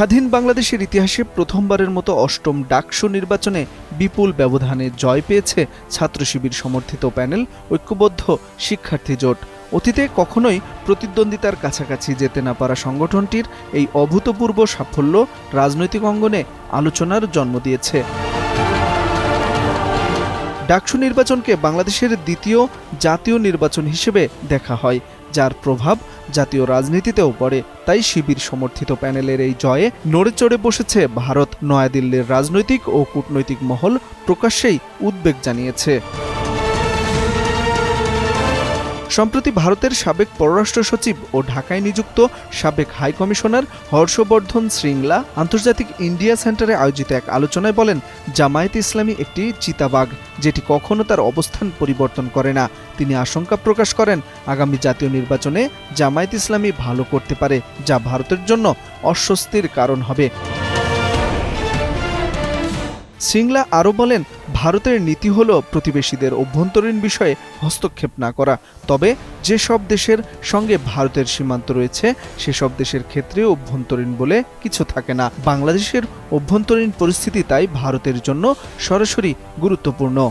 স্বাধীন বাংলাদেশের ইতিহাসে প্রথমবারের মতো অষ্টম ডাকসু নির্বাচনে বিপুল ব্যবধানে জয় পেয়েছে ছাত্র শিবির সমর্থিত প্যানেল ঐক্যবদ্ধ শিক্ষার্থী জোট। অতীতে কখনোই প্রতিদ্বন্দ্বিতার কাছাকাছি যেতে না পারা সংগঠনটির এই অভূতপূর্ব সাফল্য রাজনৈতিক অঙ্গনে আলোচনার জন্ম দিয়েছে। ডাকসু নির্বাচনকে বাংলাদেশের দ্বিতীয় জাতীয় নির্বাচন হিসেবে দেখা হয়। যার প্রভাব জাতীয় রাজনীতিতেও পড়ে, তাই শিবির সমর্থিত প্যানেলের এই জয়ে নড়ে চড়ে বসেছে ভারত। নয়াদিল্লির রাজনৈতিক ও কূটনৈতিক মহল প্রকাশ্যেই উদ্বেগ জানিয়েছে। সম্প্রতি ভারতের সাবেক পররাষ্ট্র সচিব ও ঢাকায় নিযুক্ত সাবেক হাই কমিশনার হর্ষবর্ধন শ্রীংলা আন্তর্জাতিক ইন্ডিয়া সেন্টারে আয়োজিত এক আলোচনায় বলেন, জামায়াত ইসলামী একটি চিতাবাঘ, যেটি কখনো তার অবস্থান পরিবর্তন করে না। তিনি আশঙ্কা প্রকাশ করেন, আগামী জাতীয় নির্বাচনে জামায়াত ইসলামী ভালো করতে পারে, যা ভারতের জন্য অস্বস্তির কারণ হবে। সিংলা আরও বলেন, ভারতের নীতি হল প্রতিবেশীদের অভ্যন্তরীণ বিষয়ে হস্তক্ষেপ না করা। তবে যেসব দেশের সঙ্গে ভারতের সীমান্ত রয়েছে, সেসব দেশের ক্ষেত্রে অভ্যন্তরীণ বলে কিছু থাকে না। বাংলাদেশের অভ্যন্তরীণ পরিস্থিতি তাই ভারতের জন্য সরাসরি গুরুত্বপূর্ণ।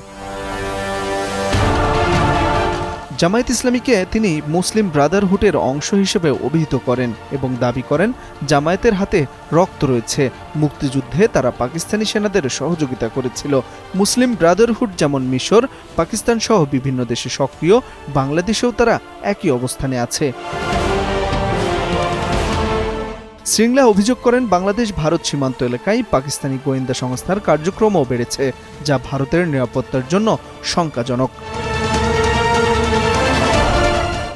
জামায়াত ইসলামীকে তিনি মুসলিম ব্রাদারহুডের অংশ হিসেবে অভিহিত করেন এবং দাবি করেন, জামায়াতের হাতে রক্ত রয়েছে। মুক্তিযুদ্ধে তারা পাকিস্তানি সেনাদের সহযোগিতা করেছিল। মুসলিম ব্রাদারহুড যেমন মিশর, পাকিস্তান সহ বিভিন্ন দেশে সক্রিয়, বাংলাদেশেও তারা একই অবস্থানে আছে। সিংলা অভিযোগ করেন, বাংলাদেশ ভারত সীমান্ত এলাকায় পাকিস্তানি গোয়েন্দা সংস্থার কার্যক্রমও বেড়েছে, যা ভারতের নিরাপত্তার জন্য শঙ্কাজনক।